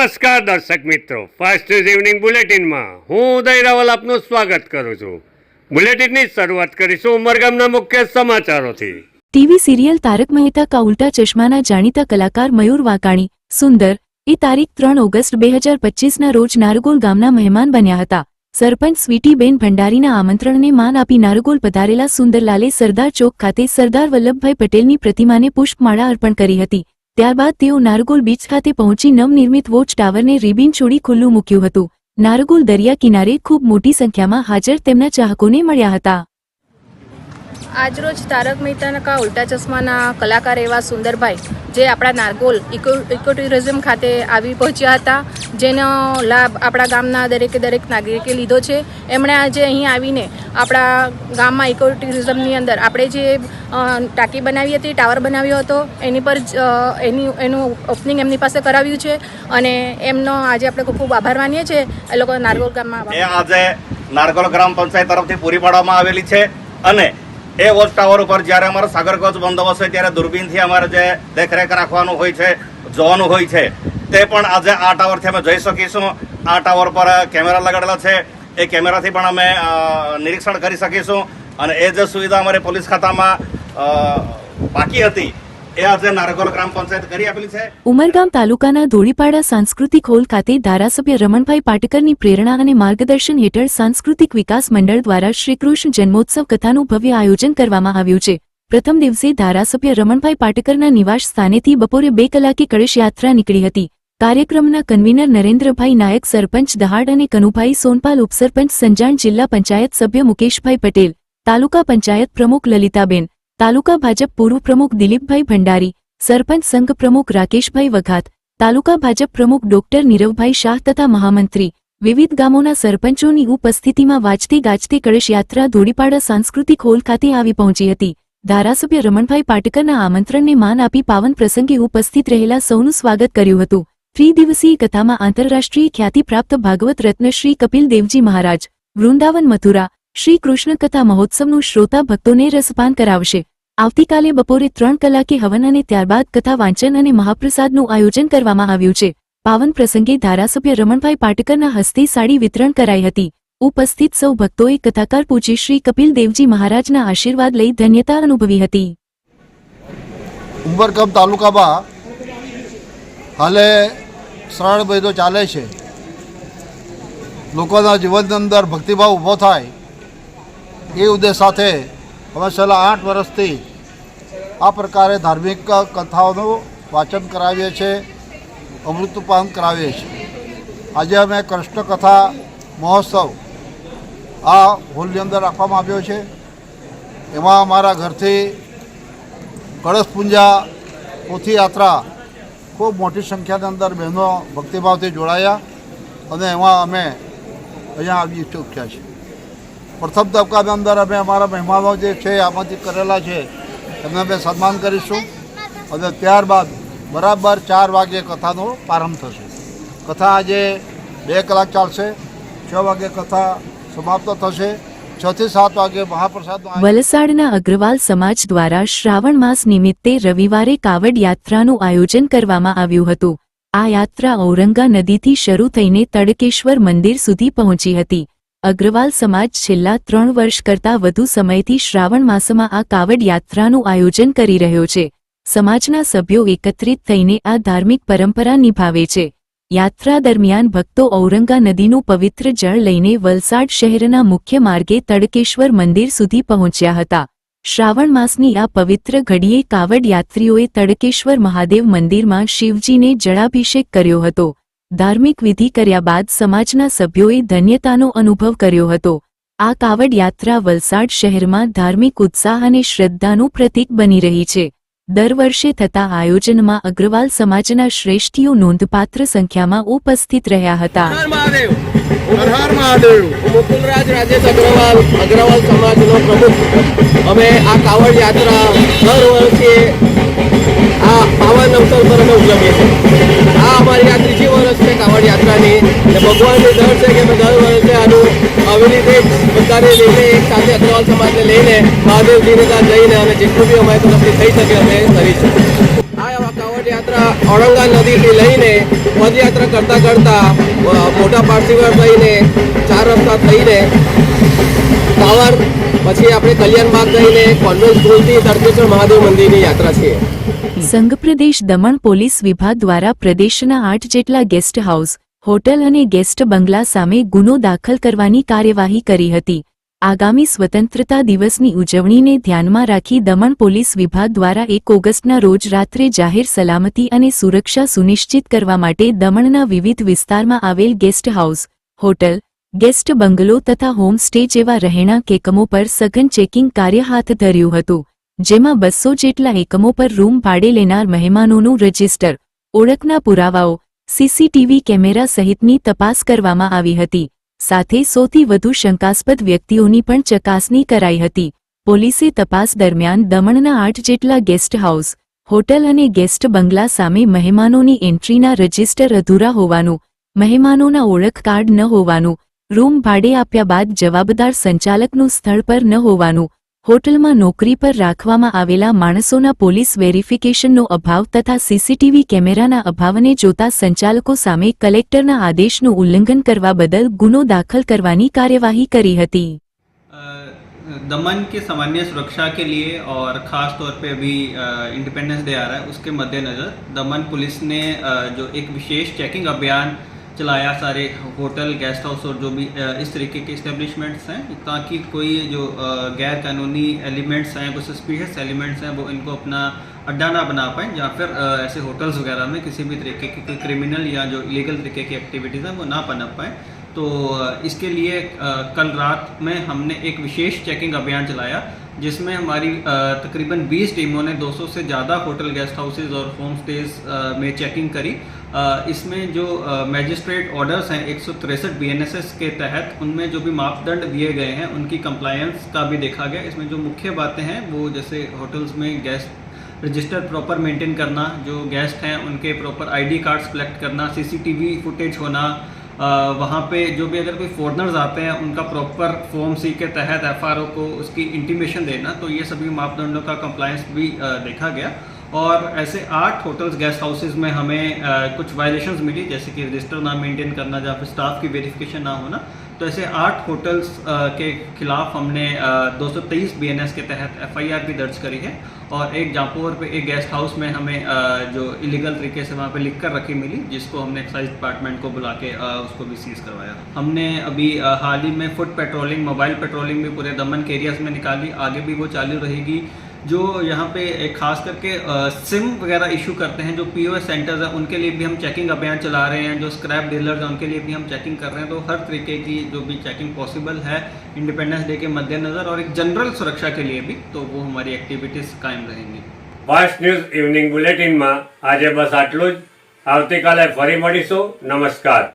નમસ્કાર દર્શક મિત્રો. ફર્સ્ટ ઇવનિંગ બુલેટિનમાં હું ઉદય રાવલ આપનું સ્વાગત કરું છું. બુલેટિનની શરૂઆત કરીશું ઉમરગામના મુખ્ય સમાચારોથી. ટીવી સિરિયલ તારક મહેતા કા ઉલ્ટા ચશ્માના જાણીતા કલાકાર મયુર વાકાણી સુંદર, એ તારીખ ત્રણ ઓગસ્ટ બે હજાર પચીસના રોજ નારગોલ ગામના મહેમાન બન્યા હતા. સરપંચ સ્વીટીબેન ભંડારીના આમંત્રણને માન આપી નારગોલ પધારેલા સુંદરલાલે સરદાર ચોક ખાતે સરદાર વલ્લભભાઈ પટેલની પ્રતિમાને પુષ્પમાળા અર્પણ કરી હતી. ત્યારબાદ તેઓ નારગોલ બીચ ખાતે પહોંચી નવનિર્મિત વોચ ટાવરને રિબિન છોડી ખુલ્લું મૂક્યું હતું. નારગોલ દરિયા કિનારે ખૂબ મોટી સંખ્યામાં હાજર તેમના ચાહકોને મળ્યા હતા. આજરોજ તારક મહેતાના કા ઉલ્ટા ચશ્માના કલાકાર એવા સુંદરભાઈ, જે આપણા નારગોલ ઇકો ઇકો ટુરિઝમ ખાતે આવી પહોંચ્યા હતા, જેનો લાભ આપણા ગામના દરેકે દરેક નાગરિકે લીધો છે. એમણે આજે અહીં આવીને આપણા ગામમાં ઇકો ટુરિઝમની અંદર આપણે જે ટાંકી બનાવી હતી, ટાવર બનાવ્યો હતો, એની પર એની, એનું ઓપનિંગ એમની પાસે કરાવ્યું છે. અને એમનો આજે આપણે ખૂબ ખૂબ આભાર માનીએ છીએ. એ લોકો નારગોલ ગામમાં આજે નારગોલ ગ્રામ પંચાયત તરફથી પૂરી પાડવામાં આવેલી છે. અને એ વોચ ટાવર ઉપર જ્યારે અમારો સાગરકોચ બંદોબસ્ત હોય ત્યારે દૂરબીનથી અમારે જે દેખરેખ રાખવાનું હોય છે, જોવાનું હોય છે, તે પણ આજે આ ટાવરથી અમે જોઈ શકીશું. આ ટાવર પર કેમેરા લગાડેલા છે. એ કેમેરાથી પણ અમે નિરીક્ષણ કરી શકીશું. અને એ જે સુવિધા અમારી પોલીસ ખાતામાં બાકી હતી ઉમરગામ તાલુકાના ધોળીપાડા સાંસ્કૃતિક હોલ ખાતે ધારાસભ્ય રમણભાઈ પાટકરની પ્રેરણા અને માર્ગદર્શન હેઠળ સાંસ્કૃતિક વિકાસ મંડળ દ્વારા શ્રીકૃષ્ણ જન્મોત્સવ કથાનું ભવ્ય આયોજન કરવામાં આવ્યું છે. પ્રથમ દિવસે ધારાસભ્ય રમણભાઈ પાટકરના નિવાસ સ્થાનેથી બપોરે બે કલાકે કળશ યાત્રા નીકળી હતી. કાર્યક્રમના કન્વીનર નરેન્દ્રભાઈ નાયક, સરપંચ દહાડ અને કનુભાઈ સોનપાલ, ઉપસરપંચ સંજાણ જિલ્લા પંચાયત સભ્ય મુકેશભાઈ પટેલ, તાલુકા પંચાયત પ્રમુખ લલિતાબેન તાલુકા ભાજપ પૂર્વ પ્રમુખ દિલીપભાઈ ભંડારી, સરપંચ સંઘ પ્રમુખ રાકેશભાઈ વઘાત, તાલુકા ભાજપ પ્રમુખ ડોક્ટર નીરવભાઈ શાહ તથા મહામંત્રી, વિવિધ ગામોના સરપંચોની ઉપસ્થિતિમાં વાજતી ગાજતી કળશ યાત્રા ધોળીપાડા સાંસ્કૃતિક હોલ ખાતે આવી પહોંચી હતી. ધારાસભ્ય રમણભાઈ પાટકરના આમંત્રણને માન આપી પાવન પ્રસંગે ઉપસ્થિત રહેલા સૌનું સ્વાગત કર્યું હતું. ત્રિદિવસીય કથામાં આંતરરાષ્ટ્રીય ખ્યાતિ પ્રાપ્ત ભાગવત રત્ન શ્રી કપિલ દેવજી મહારાજ, વૃંદાવન મથુરા, શ્રી કૃષ્ણ કથા મહોત્સવનું શ્રોતા ભક્તોને રસપાન કરાવશે. આવતીકાલે બપોરે ત્રણ કલાકે હવન અને ત્યારબાદ કથા વાંચન અને મહાપ્રસાદનું આયોજન કરવામાં આવ્યું છે. પાવન પ્રસંગે ધારાસભ્ય રમણભાઈ પાટકરના હસ્તે સાડી વિતરણ કરાઈ હતી. ઉપસ્થિત સૌ ભક્તોએ કથાકાર પૂછી શ્રી કપિલ દેવજી મહારાજના આશીર્વાદ લઈ ધન્યતા અનુભવી હતી. ઉંબરગામ તાલુકામાં હાલે શ્રાવણ મહિનો ચાલે છે. લોકોના જીવનની અંદર ભક્તિભાવ ઊભો થાય. એ ઉદ્દેશ સાથે અમે છેલ્લા આઠ વર્ષથી આ પ્રકારે ધાર્મિક કથાઓનું વાંચન કરાવીએ છીએ, અમૃતપાન કરાવીએ છીએ. આજે અમે કૃષ્ણ કથા મહોત્સવ આ હોલની અંદર રાખવામાં આવ્યો છે. એમાં અમારા ઘરથી કળશ પૂંજા પોથી યાત્રા ખૂબ મોટી સંખ્યાની અંદર બહેનો ભક્તિભાવથી જોડાયા અને એમાં અમે અહીંયા આવી ચૂક્યા છીએ. પ્રથમ તબક્કાની અંદર અમે અમારા મહેમાનો જે છે, આમાંથી કરેલા છે એમને અમે સન્માન કરીશું અને ત્યારબાદ બરાબર ચાર વાગે કથાનો પ્રારંભ થશે. કથા આજે બે કલાક ચાલશે. છ વાગે કથા સમાપ્ત થશે. વલસાડના અગ્રવાલ સમાજ દ્વારા શ્રાવણ માસ નિમિત્તે રવિવારે કાવડ યાત્રાનું આયોજન કરવામાં આવ્યું હતું. આ યાત્રા ઔરંગા નદીથી શરૂ થઈને તડકેશ્વર મંદિર સુધી પહોંચી હતી. અગ્રવાલ સમાજ છેલ્લા ત્રણ વર્ષ કરતાં વધુ સમયથી શ્રાવણ માસમાં આ કાવડ યાત્રાનું આયોજન કરી રહ્યો છે. સમાજના સભ્યો એકત્રિત થઈને આ ધાર્મિક પરંપરા નિભાવે છે. યાત્રા દરમિયાન ભક્તો ઔરંગા નદીનું પવિત્ર જળ લઈને વલસાડ શહેરના મુખ્ય માર્ગે તડકેશ્વર મંદિર સુધી પહોંચ્યા હતા. શ્રાવણ માસની આ પવિત્ર ઘડીએ કાવડ યાત્રીઓએ તડકેશ્વર મહાદેવ મંદિરમાં શિવજીને જળાભિષેક કર્યો હતો. ધાર્મિક વિધિ કર્યા બાદ સમાજના સભ્યોએ ધન્યતાનો અનુભવ કર્યો હતો. આ કાવડ યાત્રા વલસાડ શહેરમાં ધાર્મિક ઉત્સાહ અને શ્રદ્ધાનું પ્રતીક બની રહી છે. દર વર્ષે થતા આયોજનમાં અગ્રવાલ સમાજના શ્રેષ્ઠીઓ નોંધપાત્ર સંખ્યામાં ઉપસ્થિત રહ્યા હતા. અગ્રવાલ. અગ્રવાલ સમાજનો પ્રમુખ. અમે આ કાવડ યાત્રા દર વર્ષે આ પાવન અવસર પર અમે ઉજવીએ ભગવાનની દર છે કે અમે દર વર્ષે આનું આવી રીતે બધાને લઈને એક સાથે અગ્રવાલ સમાજને લઈને મહાદેવજીને ત્યાં જઈને અને જેટલું બી અમારી તરફથી થઈ શકે અમે કરીશું. આ યાત્રા ઔરંગા નદીથી લઈને પદયાત્રા કરતાં કરતાં મોટા પારસીવર થઈને, ચાર રસ્તા થઈને ટાવર પછી આપણે કલ્યાણબાગ જઈને કોન્વેન્ટ સ્કૂલથી તર્કેશ્વર મહાદેવ મંદિરની યાત્રા છે સંઘ પ્રદેશ દમણ પોલીસ વિભાગ દ્વારા પ્રદેશના આઠ જેટલા ગેસ્ટ હાઉસ હોટલ અને ગેસ્ટ બંગલા સામે ગુનો દાખલ કરવાની કાર્યવાહી કરી હતી. આગામી સ્વતંત્રતા દિવસની ઉજવણીને ધ્યાનમાં રાખી દમણ પોલીસ વિભાગ દ્વારા એક ઓગસ્ટના રોજ રાત્રે જાહેર સલામતી અને સુરક્ષા સુનિશ્ચિત કરવા માટે દમણના વિવિધ વિસ્તારમાં આવેલ ગેસ્ટ હાઉસ, હોટલ, ગેસ્ટ બંગલો તથા હોમ સ્ટે જેવા રહેણાંક એકમો પર સઘન ચેકિંગ કાર્ય હાથ ધર્યું હતું, જેમાં બસો જેટલા એકમો પર રૂમ ભાડે લેનાર મહેમાનોનું રજિસ્ટર, ઓળખના પુરાવાઓ સીસીટીવી કેમેરા સહિતની તપાસ કરવામાં આવી હતી. સાથે સૌથી વધુ શંકાસ્પદ વ્યક્તિઓની પણ ચકાસણી કરાઈ હતી. પોલીસે તપાસ દરમિયાન દમણના આઠ જેટલા ગેસ્ટ હાઉસ, હોટલ અને ગેસ્ટ બંગલા સામે મહેમાનોની એન્ટ્રીના રજિસ્ટર અધૂરા હોવાનું, મહેમાનોના ઓળખ કાર્ડ ન હોવાનું, રૂમ ભાડે આપ્યા બાદ જવાબદાર સંચાલકનું સ્થળ પર ન હોવાનું હોટલમાં નોકરી પર રાખવામાં આવેલા માણસોના પોલીસ વેરિફિકેશનનો અભાવ તથા સીસીટીવી કેમેરાના અભાવને જોતા સંચાલકો સામે કલેક્ટરના આદેશનું ઉલ્લંઘન કરવા બદલ ગુનો દાખલ કરવાની કાર્યવાહી કરી હતી अ, दमन की सामान्य सुरक्षा के लिए और ख़ास तौर पे अभी इंडिपेंडेंस डे आ रहा है उसके मद्देनज़र दमन पुलिस ने अ, जो एक विशेष चेकिंग अभियान चलाया सारे होटल गेस्ट हाउस और जो भी इस तरीके के इस्टेब्लिशमेंट्स हैं, ताकि कोई जो गैर कानूनी एलिमेंट्स हैं कोई सस्पिशियस एलिमेंट्स हैं, वो इनको अपना अड्डा ना बना पाएँ, या फिर ऐसे होटल्स वगैरह में किसी भी तरीके की कोई क्रिमिनल या जो इलीगल तरीके की एक्टिविटीज़ हैं, वो ना पनप पाएँ। तो इसके लिए कल रात में हमने एक विशेष चेकिंग अभियान चलाया जिसमें हमारी तकरीबन 20 टीमों ने 200 से ज़्यादा होटल गेस्ट हाउसेज और होम स्टेज में चेकिंग करी। इसमें जो मैजिस्ट्रेट ऑर्डर्स हैं एक सौ के तहत, उनमें जो भी मापदंड दिए गए हैं, उनकी कंप्लायंस का भी देखा गया। इसमें जो मुख्य बातें हैं, वो जैसे होटल्स में गेस्ट रजिस्टर प्रॉपर मेंटेन करना, जो गेस्ट हैं, उनके प्रॉपर आईडी कार्ड्स कलेक्ट करना सीसीटीवी फुटेज होना वहाँ पे जो भी अगर कोई फॉरनर्स आते हैं, उनका प्रॉपर फॉर्म सी के तहत एफआरओ को उसकी इंटीमेशन देना तो ये सभी मापदंडों का कंप्लायंस भी देखा गया। और ऐसे आठ होटल्स गेस्ट हाउसेज में हमें कुछ वायलेशंस मिली, जैसे कि रजिस्टर ना मेंटेन करना या फिर स्टाफ की वेरिफिकेशन ना होना तो ऐसे आठ होटल्स के खिलाफ हमने दो सौ के तहत एफआईआर भी दर्ज करी है। और एक जापोवर पे, एक गेस्ट हाउस में हमें जो इलीगल तरीके से वहाँ पे लिख कर रखी मिली, जिसको हमने एक्साइज डिपार्टमेंट को बुला के उसको भी सीज करवाया। हमने अभी हाल ही में फुट पेट्रोलिंग मोबाइल पेट्रोलिंग भी पूरे दमन के एरियाज़ में निकाली, आगे भी वो चालू रहेगी। जो यहाँ पे एक खास करके अ, सिम वगैरह इशू करते हैं जो पीओएस सेंटर्स हैं उनके लिए भी हम चेकिंग अभियान चला रहे हैं जो स्क्रैप डीलर्स हैं उनके लिए भी हम चेकिंग कर रहे हैं तो हर तरीके की जो भी चेकिंग पॉसिबल है इंडिपेंडेंस डे के मद्देनज़र और एक जनरल सुरक्षा के लिए भी तो वो हमारी एक्टिविटीज़ कायम रहेंगी ફાસ્ટ ન્યૂઝ ઇવનિંગ બુલેટિનમાં આજે બસ આટલું જ આવતીકાલે ફરી મળીશું નમસ્કાર